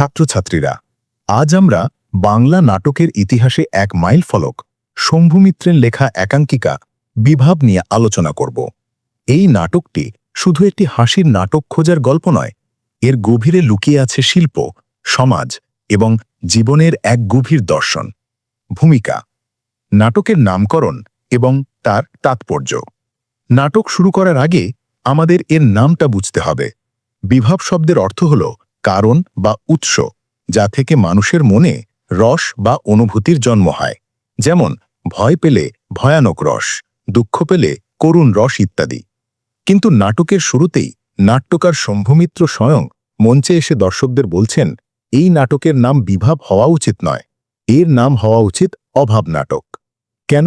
ছাত্রছাত্রীরা, আজ আমরা বাংলা নাটকের ইতিহাসে এক মাইল ফলক শম্ভুমিত্রের লেখা একাঙ্কিকা বিভাব নিয়ে আলোচনা করব। এই নাটকটি শুধু একটি হাসির নাটক খোঁজার গল্প নয়, এর গভীরে লুকিয়ে আছে শিল্প, সমাজ এবং জীবনের এক গভীর দর্শন। ভূমিকা, নাটকের নামকরণ এবং তার তাৎপর্য। নাটক শুরু করার আগে আমাদের এর নামটা বুঝতে হবে। বিভাব শব্দের অর্থ হল কারণ বা উৎস যা থেকে মানুষের মনে রস বা অনুভূতির জন্ম হয়। যেমন, ভয় পেলে ভয়ানক রস, দুঃখ পেলে করুণ রস ইত্যাদি। কিন্তু নাটকের শুরুতেই নাট্যকার শম্ভুমিত্র স্বয়ং মঞ্চে এসে দর্শকদের বলছেন, এই নাটকের নাম বিভাব হওয়া উচিত নয়। এর নাম হওয়া উচিত অভাব নাটক। কেন?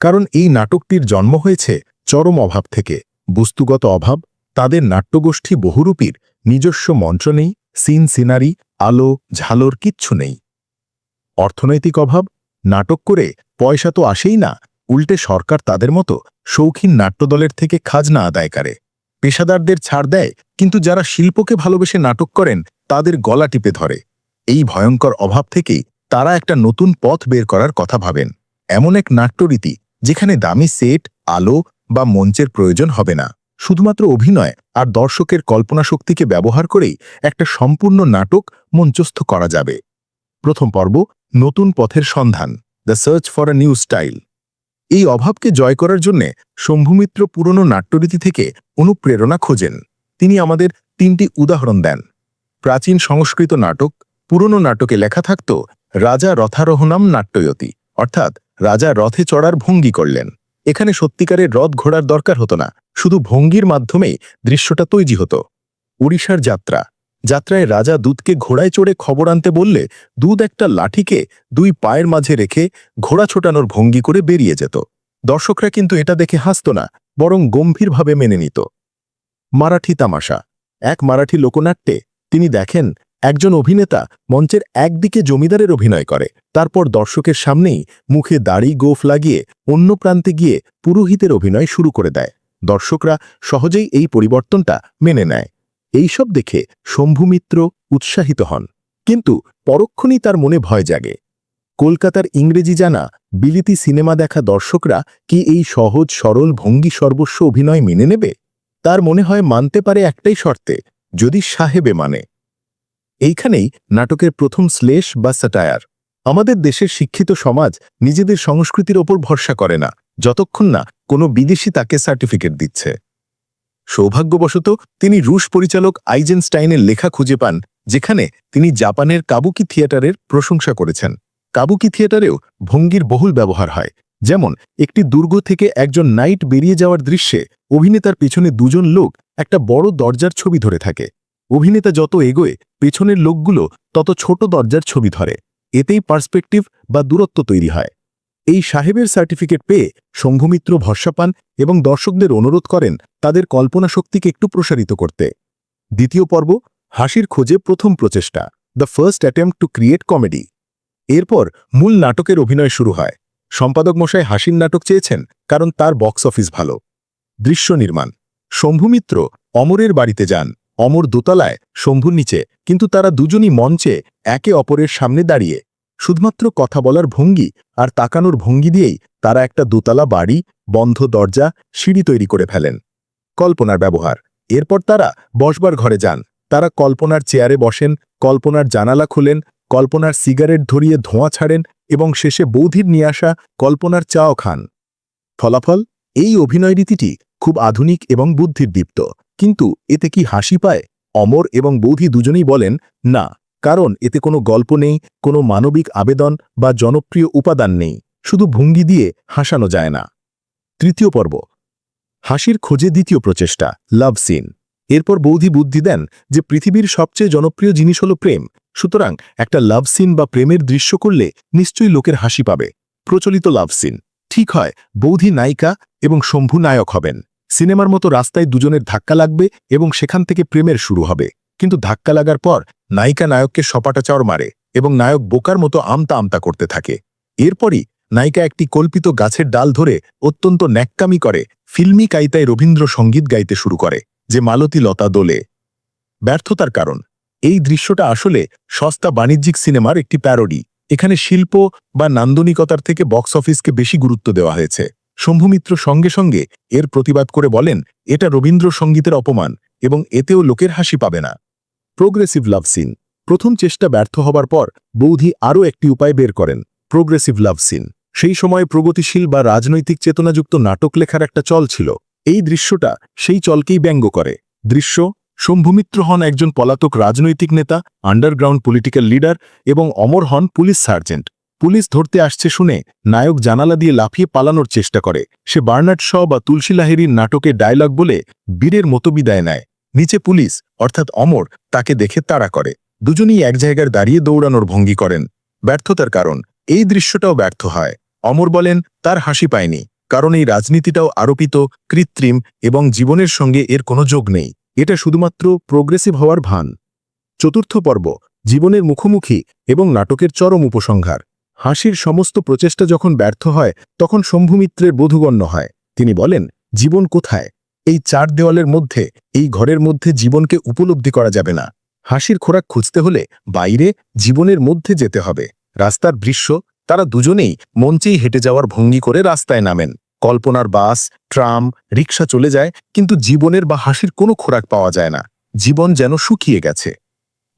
কারণ এই নাটকটির জন্ম হয়েছে চরম অভাব থেকে। বস্তুগত অভাব তাদের নাট্যগোষ্ঠী বহুরূপীর নিজস্ব মঞ্চ নেই, সিন, সিনারি, আলো, ঝালর কিচ্ছু নেই। অর্থনৈতিক অভাব? নাটক করে পয়সা তো আসেই না, উল্টে সরকার তাদের মতো শৌখিন নাট্যদলের থেকে খাজনা আদায় করে। পেশাদারদের ছাড় দেয়, কিন্তু যারা শিল্পকে ভালোবেসে নাটক করেন, তাদের গলা টিপে ধরে। এই ভয়ঙ্কর অভাব থেকেই তারা একটা নতুন পথ বের করার কথা ভাবেন। এমন এক নাট্যরীতি, যেখানে দামি সেট, আলো বা মঞ্চের প্রয়োজন হবে না। শুধুমাত্র অভিনয় আর দর্শকের কল্পনা শক্তিকে ব্যবহার করেই একটা সম্পূর্ণ নাটক মঞ্চস্থ করা যাবে। প্রথম পর্ব, নতুন পথের সন্ধান the search for a new style এই অভাবকে জয় করার জন্য শম্ভুমিত্র পুরনো নাট্যরীতি থেকে অনুপ্রেরণা খোঁজেন। তিনি আমাদের তিনটি উদাহরণ দেন। প্রাচীন সংস্কৃত নাটক, পুরনো নাটকে লেখা থাকত, রাজা রথারোহণাম নাট্যয়তী অর্থাৎ রাজা রথে চড়ার ভঙ্গি করলেন। এখানে সত্যিকারের রথ ঘোড়ার দরকার হতো না, শুধু ভঙ্গির মাধ্যমেই দৃশ্যটা তৈরি হতো। উড়িষ্যার যাত্রা। যাত্রায় রাজা দুধকে ঘোড়ায় চড়ে খবর আনতে বললে দুধ একটা লাঠিকে দুই পায়ের মাঝে রেখে ঘোড়া ছোটানোর ভঙ্গি করে বেরিয়ে যেত। দর্শকরা কিন্তু এটা দেখে হাসত না, বরং গম্ভীরভাবে মেনে নিত। মারাঠি তামাশা। এক মারাঠি লোকনাট্যে তিনি দেখেন একজন অভিনেতা মঞ্চের একদিকে জমিদারের অভিনয় করে, তারপর দর্শকের সামনেই মুখে দাড়ি গোফ লাগিয়ে অন্য প্রান্তে গিয়ে পুরোহিতের অভিনয় শুরু করে দেয়। দর্শকরা সহজেই এই পরিবর্তনটা মেনে নেয়। এইসব দেখে শম্ভুমিত্র উৎসাহিত হন। কিন্তু পরক্ষণই তার মনে ভয় জাগে। কলকাতার ইংরেজি জানা, বিলিতি সিনেমা দেখা দর্শকরা কি এই সহজ, সরল, ভঙ্গি, সর্বস্ব অভিনয় মেনে নেবে? তার মনে হয় মানতে পারে একটাই শর্তে, যদি সাহেবে মানে। এইখানেই নাটকের প্রথম শ্লেষ বা স্যাটায়ার। আমাদের দেশের শিক্ষিত সমাজ নিজেদের সংস্কৃতির ওপর ভরসা করে না, যতক্ষণ না কোনো বিদেশি তাকে সার্টিফিকেট দিচ্ছে। সৌভাগ্যবশত, তিনি রুশ পরিচালক আইজেনস্টাইনের লেখা খুঁজে পান, যেখানে তিনি জাপানের কাবুকি থিয়েটারের প্রশংসা করেছেন। কাবুকি থিয়েটারেও ভঙ্গির বহুল ব্যবহার হয়, যেমন একটি দুর্গ থেকে একজন নাইট বেরিয়ে যাওয়ার দৃশ্যে অভিনেতার পেছনে দুজন লোক একটা বড় দরজার ছবি ধরে থাকে। অভিনেতা যত এগোয়, পেছনের লোকগুলো তত ছোট দরজার ছবি ধরে। এতেই পার্সপেক্টিভ বা দূরত্ব তৈরি হয়। এই সাহেবের সার্টিফিকেট পেয়ে শম্ভুমিত্র ভরসা পান এবং দর্শকদের অনুরোধ করেন তাদের কল্পনা শক্তিকে একটু প্রসারিত করতে। দ্বিতীয় পর্ব, হাসির খোঁজে প্রথম প্রচেষ্টা, the first attempt to create comedy. এরপর মূল নাটকের অভিনয় শুরু হয়। সম্পাদক মশাই হাসির নাটক চেয়েছেন কারণ তার বক্স অফিস ভালো। দৃশ্য নির্মাণ, শম্ভুমিত্র অমরের বাড়িতে যান। অমর দোতলায় শম্ভুর নিচে, কিন্তু তারা দুজনই মঞ্চে একে অপরের সামনে দাঁড়িয়ে। শুধুমাত্র কথা বলার ভঙ্গি আর তাকানোর ভঙ্গি দিয়েই তারা একটা দোতলা বাড়ি, বন্ধ দরজা, সিঁড়ি তৈরি করে ফেলেন। কল্পনার ব্যবহার। এরপর তারা বসবার ঘরে যান। তারা কল্পনার চেয়ারে বসেন, কল্পনার জানালা খুলেন, কল্পনার সিগারেট ধরিয়ে ধোঁয়া ছাড়েন এবং শেষে বৌধির নিয়ে আসা কল্পনার চাও খান। ফলাফল? এই অভিনয় রীতিটি খুব আধুনিক এবং বুদ্ধিদীপ্ত কিন্তু এতে কি হাসি পায়? অমর এবং বৌধি দুজনেই বলেন, না, কারণ এতে কোনো গল্প নেই, কোনো মানবিক আবেদন বা জনপ্রিয় উপাদান নেই। শুধু ভঙ্গি দিয়ে হাসানো যায় না। তৃতীয় পর্ব। হাসির খোঁজে দ্বিতীয় প্রচেষ্টা, লাভ সিন। এরপর বৌধি বুদ্ধি দেন যে পৃথিবীর সবচেয়ে জনপ্রিয় জিনিস হল প্রেম। সুতরাং একটা লাভ সিন বা প্রেমের দৃশ্য করলে নিশ্চয়ই লোকের হাসি পাবে। প্রচলিত লাভ সিন। ঠিক হয়, বৌধি নায়িকা এবং শম্ভু নায়ক হবেন। সিনেমার মতো রাস্তায় দুজনের ধাক্কা লাগবে এবং সেখান থেকে প্রেমের শুরু হবে। কিন্তু ধাক্কা লাগার পর নায়িকা নায়ককে সপাটা চড় মারে এবং নায়ক বোকার মতো আমতা আমতা করতে থাকে। এরপরই নায়িকা একটি কল্পিত গাছের ডাল ধরে অত্যন্ত ন্যাক্কামি করে ফিল্মি কাইতায় রবীন্দ্র সংগীত গাইতে শুরু করে, যে মালতী লতা দোলে। ব্যর্থতার কারণ, এই দৃশ্যটা আসলে সস্তা বাণিজ্যিক সিনেমার একটি প্যারোডি। এখানে শিল্প বা নান্দনিকতার থেকে বক্স অফিসকে বেশি গুরুত্ব দেওয়া হয়েছে। শম্ভুমিত্র সঙ্গে সঙ্গে এর প্রতিবাদ করে বলেন, এটা রবীন্দ্রসঙ্গীতের অপমান এবং এতেও লোকের হাসি পাবে না। প্রোগ্রেসিভ লাভ সিন প্রথম চেষ্টা ব্যর্থ হবার পর বৌধি আরও একটি উপায় বের করেন প্রোগ্রেসিভ লাভ সিন সেই সময় প্রগতিশীল বা রাজনৈতিক চেতনাযুক্ত নাটক লেখার একটা চল ছিল। এই দৃশ্যটা সেই চলকেই ব্যঙ্গ করে। দৃশ্য, শম্ভুমিত্র হন একজন পলাতক রাজনৈতিক নেতা আন্ডারগ্রাউন্ড পলিটিক্যাল লিডার এবং অমর হন পুলিশ সার্জেন্ট পুলিশ ধরতে আসছে শুনে নায়ক জানালা দিয়ে লাফিয়ে পালানোর চেষ্টা করে। সে বার্নার্ড শ বা তুলসী লাহিড়ির নাটকে ডায়লগ বলে বীরের মতো বিদায় নেয়। নিচে পুলিশ, অর্থাৎ অমর, তাকে দেখে তাড়া করে। দুজনেই এক জায়গায় দাঁড়িয়ে দৌড়ানোর ভঙ্গি করেন। ব্যর্থতার কারণ, এই দৃশ্যটাও ব্যর্থ হয়। অমর বলেন, তার হাসি পায়নি, কারণ এই রাজনীতিটাও আরোপিত, কৃত্রিম এবং জীবনের সঙ্গে এর কোনো যোগ নেই। এটা শুধুমাত্র প্রোগ্রেসিভ হওয়ার ভান। চতুর্থ পর্ব, জীবনের মুখোমুখি এবং নাটকের চরম উপসংহার। হাসির সমস্ত প্রচেষ্টা যখন ব্যর্থ হয়, তখন শম্ভুমিত্রের বোধগণ্য হয়। তিনি বলেন, জীবন কোথায়? এই চার দেওয়ালের মধ্যে, এই ঘরের মধ্যে জীবনকে উপলব্ধি করা যাবে না। হাসির খোরাক খুঁজতে হলে বাইরে, জীবনের মধ্যে যেতে হবে। রাস্তার দৃশ্য, তারা দুজনেই মঞ্চেই হেঁটে যাওয়ার ভঙ্গি করে রাস্তায় নামেন। কল্পনার বাস, ট্রাম রিক্সা চলে যায়, কিন্তু জীবনের বা হাসির কোনো খোরাক পাওয়া যায় না। জীবন যেন শুকিয়ে গেছে।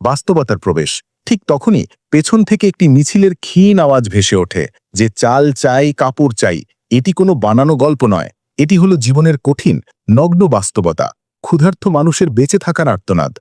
বাস্তবতার প্রবেশ। ঠিক তখনই পেছন থেকে একটি মিছিলের ক্ষীণ আওয়াজ ভেসে ওঠে, যে চাল চাই, কাপড় চাই, এটি কোনো বানানো গল্প নয়, এটি হলো জীবনের কঠিন, নগ্ন বাস্তবতা ক্ষুধার্থ মানুষের বেঁচে থাকার আর্তনাদ।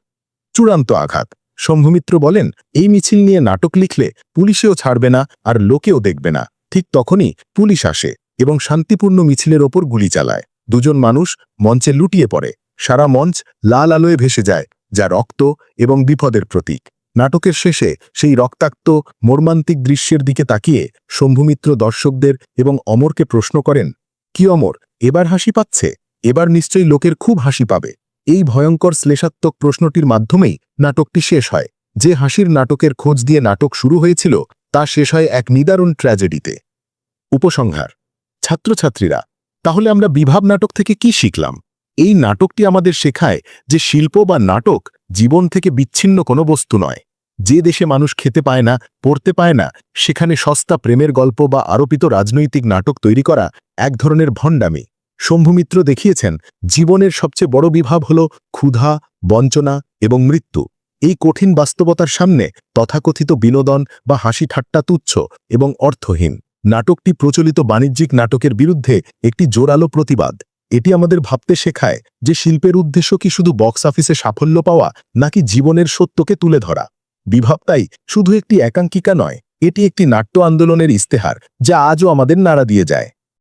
চূড়ান্ত আঘাত। শম্ভুমিত্র বলেন, এই মিছিল নিয়ে নাটক লিখলে পুলিশেও ছাড়বে না আর লোকেও দেখবে না। ঠিক তখনই পুলিশ আসে এবং শান্তিপূর্ণ মিছিলের ওপর গুলি চালায়। দুজন মানুষ মঞ্চে লুটিয়ে পড়ে। সারা মঞ্চ লাল আলোয় ভেসে যায়, যা রক্ত এবং বিপদের প্রতীক। নাটকের শেষে সেই রক্তাক্ত, মর্মান্তিক দৃশ্যের দিকে তাকিয়ে শম্ভুমিত্র দর্শকদের এবং অমরকে প্রশ্ন করেন, কি অমর? এবার হাসি পাচ্ছে? এবার নিশ্চয়ই লোকের খুব হাসি পাবে। এই ভয়ঙ্কর শ্লেষাত্মক প্রশ্নটির মাধ্যমেই নাটকটি শেষ হয়। যে হাসির নাটকের খোঁজ দিয়ে নাটক শুরু হয়েছিল, তা শেষ হয় এক নিদারুণ ট্র্যাজেডিতে। উপসংহার, ছাত্রছাত্রীরা, তাহলে আমরা বিভাব নাটক থেকে কি শিখলাম? এই নাটকটি আমাদের শেখায় যে শিল্প বা নাটক জীবন থেকে বিচ্ছিন্ন কোনো বস্তু নয়। যে দেশে মানুষ খেতে পায় না, পড়তে পায় না, সেখানে সস্তা প্রেমের গল্প বা আরোপিত রাজনৈতিক নাটক তৈরি করা এক ধরনের ভণ্ডামি। শম্ভুমিত্র দেখিয়েছেন, জীবনের সবচেয়ে বড় বিভাব হল ক্ষুধা, বঞ্চনা এবং মৃত্যু। এই কঠিন বাস্তবতার সামনে তথাকথিত বিনোদন বা হাসি ঠাট্টা তুচ্ছ এবং অর্থহীন। নাটকটি প্রচলিত বাণিজ্যিক নাটকের বিরুদ্ধে একটি জোরালো প্রতিবাদ। এটি আমাদের ভাবতে শেখায় যে শিল্পের উদ্দেশ্য কি শুধু বক্স অফিসে সাফল্য পাওয়া, নাকি জীবনের সত্যকে তুলে ধরা। বিভাব তাই শুধু একটি একাঙ্কিকা নয়, এটি একটি নাট্য আন্দোলনের ইস্তেহার যা আজও আমাদের নাড়া দিয়ে যায়।